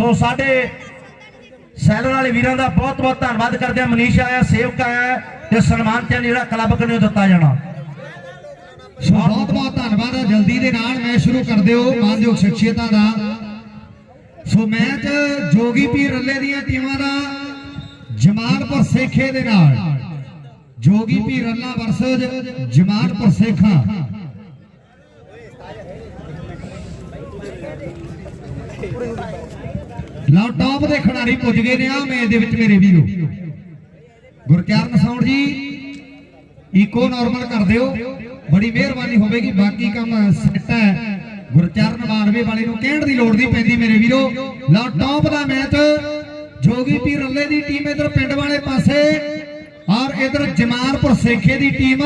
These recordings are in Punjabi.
ਸੋ ਸਾਡੇ ਸੈਲਰ ਵਾਲੇ ਵੀਰਾਂ ਦਾ ਬਹੁਤ ਬਹੁਤ ਧੰਨਵਾਦ ਕਰਦੇ ਆ ਮਨੀਸ਼ ਆਇਆ, ਸੇਵਕ ਆਇਆ ਤੇ ਸਨਮਾਨ ਤੇ ਜਿਹੜਾ ਕਲੱਬ ਕਨੇ ਦਿੱਤਾ ਜਾਣਾ। ਸੋ ਬਹੁਤ ਬਹੁਤ ਧੰਨਵਾਦ ਜਲਦੀ ਦੇ ਨਾਲ ਮੈਚ ਸ਼ੁਰੂ ਕਰ ਦਿਓ ਮਾਨਯੋਗ ਸ਼ਖਸੀਅਤਾਂ ਦਾ। ਸੋ ਮੈਚ ਜੋਗੀ ਪੀਰ ਰੱਲੇ ਦੀਆਂ ਟੀਮਾਂ ਦਾ ਜਮਾਲਪੁਰ ਸੇਖੇ ਦੇ ਨਾਲ। ਜੋਗੀ ਪੀਰ ਰੱਲਾ ਵਰਸਜ ਜਮਾਲਪੁਰ ਸੇਖਾ। ਲਓ ਟੌਪ ਦੇ ਖਿਡਾਰੀ ਪੁੱਜ ਗਏ ਨੇ ਆ ਮੈਚ ਦੇ ਵਿੱਚ ਮੇਰੇ ਵੀਰੋ। ਗੁਰਚਰਨ ਸੌਣ ਜੀ ਇਕੋ ਨਾਰਮਲ ਕਰ ਦਿਓ। ਬੜੀ ਮਿਹਰਬਾਨੀ ਹੋਵੇਗੀ ਬਾਕੀ ਕੰਮ ਸੈੱਟ ਹੈ। ਗੁਰਚਰਨ ਮਾਨਵੇ ਵਾਲੇ ਨੂੰ ਕਹਿਣ ਦੀ ਲੋੜ ਨਹੀਂ ਪੈਂਦੀ ਮੇਰੇ ਵੀਰੋ। ਲਓ ਟੌਪ ਦਾ ਮੈਚ। ਜੋਗੀ ਪੀਰ ਰੱਲੇ ਦੀ ਟੀਮ ਇਧਰ ਪਿੰਡ ਵਾਲੇ ਪਾਸੇ ਔਰ ਇਧਰ ਜਮਾਲਪੁਰ ਸੇਖੇ ਦੀ ਟੀਮ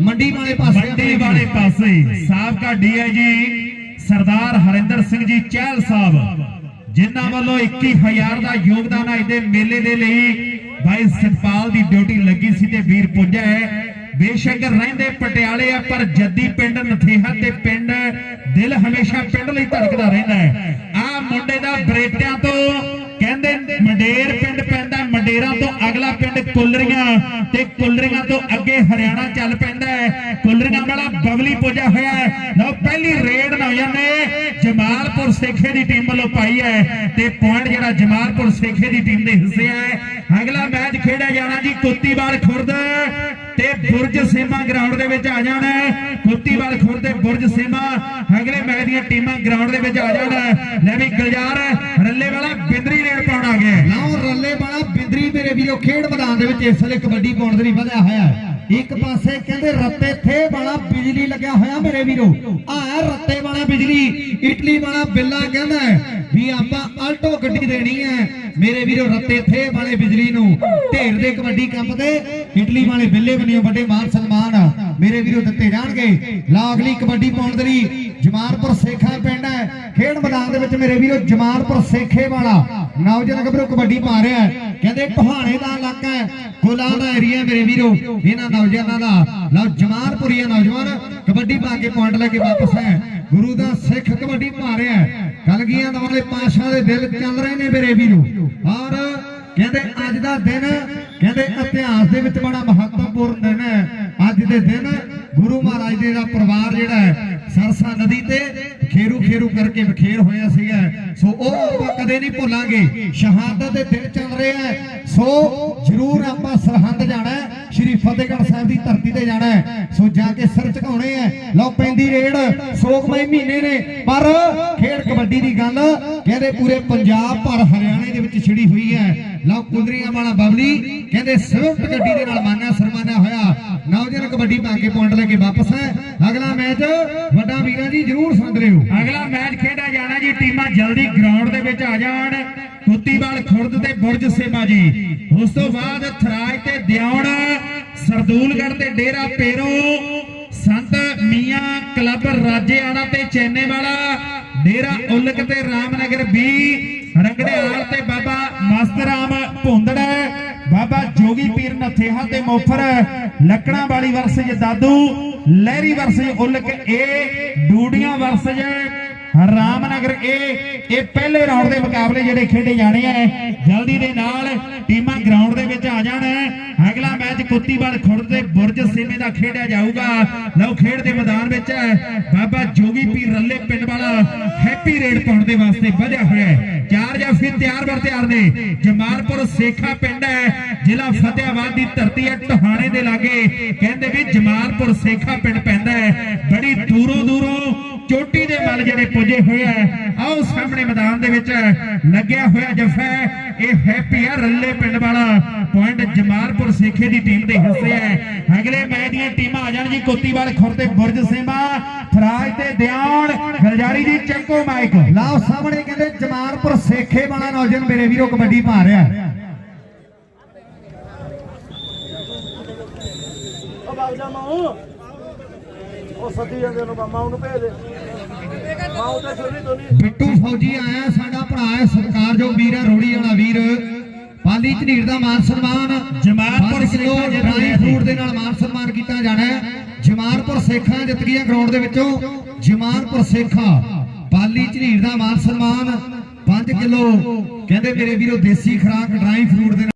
ਮੰਡੀ ਵਾਲੇ ਪਾਸੇ ਮੰਡੀ ਵਾਲੇ ਪਾਸੇ ਸਾਬਕਾ ਡੀਆਈਜੀ ਸਰਦਾਰ ਹਰਿੰਦਰ ਸਿੰਘ ਜੀ ਚਹਿਲ ਸਾਹਿਬ। ਜਿਨ੍ਹਾਂ ਵੱਲੋਂ 21000 ਦਾ ਯੋਗਦਾਨ ਹੈ ਇਹਦੇ ਮੇਲੇ ਦੇ ਲਈ। ਭਾਈ ਸਤਪਾਲ ਦੀ ਡਿਊਟੀ ਲੱਗੀ ਸੀ ਤੇ ਵੀਰ ਪੁੱਜਾ ਹੈ। ਬੇਸ਼ੱਕ ਰਹਿੰਦੇ ਪਟਿਆਲੇ ਆ, ਪਰ ਜੱਦੀ ਪਿੰਡ, ਨਥੇਹਾ ਤੇ ਪਿੰਡ, ਦਿਲ ਹਮੇਸ਼ਾ ਪਿੰਡ ਲਈ ਧੜਕਦਾ ਰਹਿੰਦਾ ਹੈ। ਆ ਮੁੰਡੇ ਦਾ ਬਰੇਟਿਆਂ ਤੋਂ ਕਹਿੰਦੇ ਮੰਡੇਰ ਪਿੰਡ ਪੈਂਦਾ, ਮੰਡੇਰਾਂ ਤੋਂ ਅਗਲਾ ਪਿੰਡ ਕੁੱਲਰੀਆਂ, ਤੇ ਕੁੱਲਰੀਆਂ ਤੋਂ ਬਵਲੀ ਹੋਇਆ ਹੈ ਲਓ, ਪਹਿਲੀ ਰੇਡ ਨੌਜਵਾਨ ਨੇ ਜਮਾਲਪੁਰ ਸੇਖੇ ਦੀ ਟੀਮ ਵੱਲੋਂ ਪਾਈ ਹੈ ਤੇ ਪੁਆਇੰਟ ਜਿਹੜਾ ਜਮਾਲਪੁਰ ਸੇਖੇ ਦੀ ਟੀਮ ਦੇ ਹਿੱਸੇ ਹੈ ਅਗਲਾ ਮੈਚ ਖੇਡਿਆ ਜਾਣਾ ਜੀ ਕੁੱਤੀਵਾਲ ਖੁਰਦ ਤੇ ਬੁਰਜ ਸੇਮਾ ਗਰਾਊਂਡ ਦੇ ਵਿੱਚ ਆ ਜਾਣਾ ਕੁੱਤੀਵਾਲ ਖੁਰਦ ਤੇ ਬੁਰਜ ਸੇਮਾ ਅਗਲੇ ਮੈਚ ਦੀਆਂ ਟੀਮਾਂ ਗਰਾਊਂਡ ਦੇ ਵਿੱਚ ਆ ਜਾਣਾ ਹੈ। ਲੈ ਵੀ ਗਲਜਾਰ, ਰੱਲੇ ਵਾਲਾ ਬਿੰਦਰੀ ਰੇਡ ਪਾਉਣ ਆ ਗਿਆ ਹੈ। ਲਓ, ਰੱਲੇ ਵਾਲਾ ਬਿੰਦਰੀ ਮੇਰੇ ਵੀਰੋ, ਖੇਡ ਮੈਦਾਨ ਦੇ ਵਿੱਚ ਇਸ ਵੇਲੇ ਕਬੱਡੀ ਪਾਉਣ ਦੇ ਲਈ ਵਧਿਆ ਹੋਇਆ ਹੈ ਇੱਕ ਪਾਸੇ ਕਹਿੰਦੇ ਰੱਤੇ ਥੇ ਵਾਲਾ ਬਿਜਲੀ ਲੱਗਿਆ ਹੋਇਆ ਮੇਰੇ ਵੀਰੋ। ਆ ਰੱਤੇ ਵਾਲਾ ਬਿਜਲੀ, ਇਟਲੀ ਵਾਲਾ ਬਿੱਲਾ ਕਹਿੰਦਾ ਵੀ ਆਪਾਂ ਆਲਟੋ ਗੱਡੀ ਦੇਣੀ ਹੈ। ਮੇਰੇ ਵੀਰੋ, ਰੱਤੇ ਥੇ ਵਾਲੇ ਬਿਜਲੀ ਨੂੰ। ਢੇਰ ਦੇ ਕਬੱਡੀ ਕੱਪ ਤੇ ਇਟਲੀ ਵਾਲੇ ਬਿੱਲੇ ਬਣਿਓ ਵੱਡੇ ਮਾਨ ਸਨਮਾਨ ਮੇਰੇ ਵੀਰੋ ਦਿੱਤੇ ਜਾਣਗੇ। ਲਾ ਅਗਲੀ ਕਬੱਡੀ ਪਾਉਣ ਦੇ ਲਈ ਜਮਾਲਪੁਰ ਸੇਖਾ ਪਿੰਡ ਹੈ। ਖੇਡ ਮੈਦਾਨ ਦੇ ਵਿੱਚ ਮੇਰੇ ਵੀਰੋ ਜਮਾਲਪੁਰ ਸੇਖੇ ਵਾਲਾ ਨੌਜਵਾਨ ਗੱਭਰੂ ਕਬੱਡੀ ਪਾ ਰਿਹਾ ਹੈ। ਕਹਿੰਦੇ ਟਹਾਣੇ ਦਾ ਇਲਾਕਾ ਹੈ। ਗੁਲਾਂ ਦਾ ਏਰੀਆ ਮੇਰੇ ਵੀਰੋ। ਇਹਨਾਂ ਨੌਜਵਾਨਾਂ ਦਾ। ਲਓ ਜਮਾਲਪੁਰੀਆ ਨੌਜਵਾਨ ਕਬੱਡੀ ਪਾ ਕੇ ਪੁਆਇੰਟ ਲੈ ਕੇ ਵਾਪਸ ਹੈ। ਗੁਰੂ ਦਾ ਸਿੱਖ ਕਬੱਡੀ ਪਾ ਰਿਹਾ ਹੈ। ਕਲਗੀਆਂ ਦਾ ਵਾਲੇ ਪਾਸ਼ਾ ਦੇ ਦਿਲ ਚੱਲ ਰਹੇ ਨੇ ਮੇਰੇ ਵੀਰੋ। ਔਰ ਕਹਿੰਦੇ ਅੱਜ ਦਾ ਦਿਨ ਕਹਿੰਦੇ ਇਤਿਹਾਸ ਦੇ ਵਿੱਚ ਬੜਾ ਮਹੱਤਵਪੂਰਨ ਦਿਨ ਹੈ। ਅੱਜ ਦੇ ਦਿਨ ਗੁਰੂ ਮਹਾਰਾਜ ਦੇ ਦਾ ਪਰਿਵਾਰ ਜਿਹੜਾ ਹੈ ਸਰਸਾ ਨਦੀ ਤੇ ਖੇਰੂ ਖੇਰੂ ਕਰਕੇ ਬਖੇਰ ਹੋਇਆ ਸੀਗਾ। ਸੋ ਉਹ ਆਪਾਂ ਕਦੇ ਨਹੀਂ ਭੁੱਲਾਂਗੇ। ਸ਼ਹਾਦਤ ਦੇ ਦਿਨ ਚੱਲ ਰਹੇ ਹੈ ਸੋ ਜ਼ਰੂਰ ਆਪਾਂ ਸਰਹੰਦ ਜਾਣਾ ਹੈ। ਸ਼੍ਰੀ ਫਤਿਹਗੜ੍ਹ ਸਾਹਿਬ ਦੀ ਧਰਤੀ ਤੇ ਜਾਣਾ ਹੈ। ਸੋ ਜਾ ਕੇ ਸਿਰ ਝੁਕਾਉਣੇ ਹੈ ਲਓ, ਪੈਂਦੀ ਰੇਡ। ਸੋਗਮਈ ਮਹੀਨੇ ਨੇ। ਪਰ ਖੇਡ ਕਬੱਡੀ ਦੀ ਗੱਲ, ਕਹਿੰਦੇ ਪੂਰੇ ਪੰਜਾਬ ਪਰ ਹਰਿਆਣੇ ਦੇ ਵਿੱਚ ਛਿੜੀ ਹੋਈ ਹੈ। ਲਓ ਕੁੰਦਰੀਆਂ ਵਾਲਾ ਬਬਲੀ, ਕਹਿੰਦੇ ਸਵਿਫਟ ਗੱਡੀ ਦੇ ਨਾਲ ਮਾਨਿਆ, ਸਨਮਾਨਿਆ ਹੋਇਆ। ਨੌਜਵਾਨ ਕਬੱਡੀ ਪਾ ਕੇ ਪੁਆਇੰਟ ਲੈ ਕੇ ਵਾਪਸ ਹੈ। ਅਗਲਾ ਮੈਚ, ਵੱਡਾ ਵੀਰਾਂ ਜੀ, ਜਰੂਰ ਸੁਣ ਹੋ। ਅਗਲਾ ਮੈਚ ਖੇਡਿਆ ਜਾਣਾ ਜੀ, ਟੀਮਾਂ ਜਲਦੀ ਗਰਾਊਂਡ ਦੇ ਵਿੱਚ ਆ ਜਾਣ। ਕੁੱਤੀਵਾਲ ਖੁਰਦ ਤੇ ਬੁਰਜ ਸੇਮਾ ਜੀ। ਉਸ ਤੋਂ ਬਾਅਦ ਥਰਾਜ ਤੇ ਦਿਉਣ ਸਰਦੂਲਗੜ੍ਹ ਤੇ ਡੇਰਾ ਪੇਰੋ, ਸੰਤ ਮੀਆਂ ਕਲੱਬ ਰਾਜੇਆਣਾ ਤੇ ਚੈਨੇ ਵਾਲਾ ਡੇਰਾ ਉਲਕ ਤੇ ਰਾਮਨਗਰ ਵੀ ਰੰਗੜਿਆਲ ਤੇ ਬਾਬਾ ਮਸਤਰਾਮ ਭੁੰਦੜ ਬਾਬਾ ਜੋਗੀ ਪੀਰ ਨਥੇਹਾ ਤੇ Mofar, Lakkranwali versus Dadu, Lehri versus Ulak A, Dudian versus, Ramnagar A, ਇਹ ਪਹਿਲੇ ਰਾਉਂਡ ਦੇ ਮੁਕਾਬਲੇ ਜਿਹੜੇ ਖੇਡੇ ਜਾਣੇ ਆ, ਜਲਦੀ ਦੇ ਨਾਲ ਟੀਮਾਂ ਗਰਾਊਂਡ ਦੇ ਵਿੱਚ ਆ ਜਾਣਾ। ਕੁੱਤੀਵਾਲ ਖੁਰਦ ਦੇ ਬੁਰਜ ਸੇਮੇ ਦਾ ਖੇਡਿਆ ਜਾਊਗਾ। ਲਓ ਖੇਡ ਦੇ ਮੈਦਾਨ ਵਿੱਚ ਬਾਬਾ ਜੋਗੀ ਪੀਰ ਰੱਲੇ ਪਿੰਡ ਵਾਲਾ ਹੈਪੀ ਰੇਡ ਪਾਉਣ ਦੇ ਵਾਸਤੇ ਵਧਿਆ ਹੋਇਆ ਹੈ। ਚਾਰ ਫਿਰ ਤਿਆਰ ਬਰ ਤਿਆਰ ਨੇ। ਜਮਾਲਪੁਰ ਸੇਖਾ ਪਿੰਡ ਹੈ। ਜ਼ਿਲ੍ਹਾ ਫਤਿਆਬਾਦ ਦੀ ਧਰਤੀ ਹੈ। ਟਹਾਣੇ ਦੇ ਲਾਗੇ। ਕਹਿੰਦੇ ਵੀ ਜਮਾਲਪੁਰ ਸੇਖਾ ਪਿੰਡ ਪੈਂਦਾ ਹੈ। ਬੜੀ ਦੂਰੋਂ ਦੂਰੋਂ ਚੋਟੀ ਦੇ ਮੱਲ ਜਿਹੜੇ ਪੁੱਜੇ ਹੋਏ ਆ ਆਓ ਸਾਹਮਣੇ ਮੈਦਾਨ ਦੇ ਵਿੱਚ ਲੱਗਿਆ ਹੋਇਆ ਜਫਾ ਹੈ। ਇਹ ਹੈਪੀ ਆ ਰੱਲੇ ਪਿੰਡ ਵਾਲਾ ਪੁਆਇੰਟ ਜਮਾਲਪੁਰ ਸੇਖੇ ਦੀ ਟੀਮ ਦੇ ਹਿੱਸੇ ਹੈ। ਅਗਲੇ ਮੈਚ ਦੀਆਂ ਟੀਮਾਂ ਆ ਜਾਣ ਜੀ ਕੋਤੀਵਾਲ ਖੁਰ ਤੇ ਬੁਰਜ ਸੇਮਾ ਫਰਾਜ ਤੇ ਦਿਆਣ ਗਲਜਾਰੀ ਜੀ ਚੱਕੋ ਮਾਈਕ। ਲਓ ਸਾਹਮਣੇ ਕਹਿੰਦੇ ਜਮਾਲਪੁਰ ਸੇਖੇ ਵਾਲਾ ਨੌਜਵਾਨ ਮੇਰੇ ਵੀਰੋ ਕਬੱਡੀ ਪਾ ਰਿਹਾ ਉਹ ਮਾਉ ਸੱਦੀ ਜਾਂਦੇ ਨੂੰ ਮਾਉ ਨੂੰ ਭੇਜ ਦੇ। ਬਿੱਟੂ ਫੌਜੀ ਆਇਆ ਸਾਡਾ ਭਰਾ ਹੈ ਸਤਿਕਾਰਯੋਗ ਵੀਰ ਹੈ ਰੋੜੀ ਵਾਲਾ ਵੀਰ। ਪਾਲੀ ਝਨੀਰ ਦਾ ਮਾਨ ਸਨਮਾਨ। ਜਮਾਲਪੁਰ 5 ਕਿਲੋ ਡਰਾਈ ਜੀ। ਫਰੂਟ ਦੇ ਨਾਲ ਮਾਨ ਸਨਮਾਨ ਕੀਤਾ ਜਾਣਾ ਹੈ। ਜਮਾਲਪੁਰ ਸੇਖਾਂ ਜਿੱਤ ਗਈਆਂ ਗਰਾਊਂਡ ਦੇ ਵਿੱਚੋਂ। ਜਮਾਲਪੁਰ ਸੇਖਾ ਪਾਲੀ ਝਨੀਰ ਦਾ ਮਾਨ ਸਨਮਾਨ। 5 5 ਕਿਲੋ। ਕਹਿੰਦੇ ਮੇਰੇ ਵੀਰੋ ਦੇਸੀ ਖਰਾਕ ਡਰਾਈ ਫਰੂਟ ਦੇ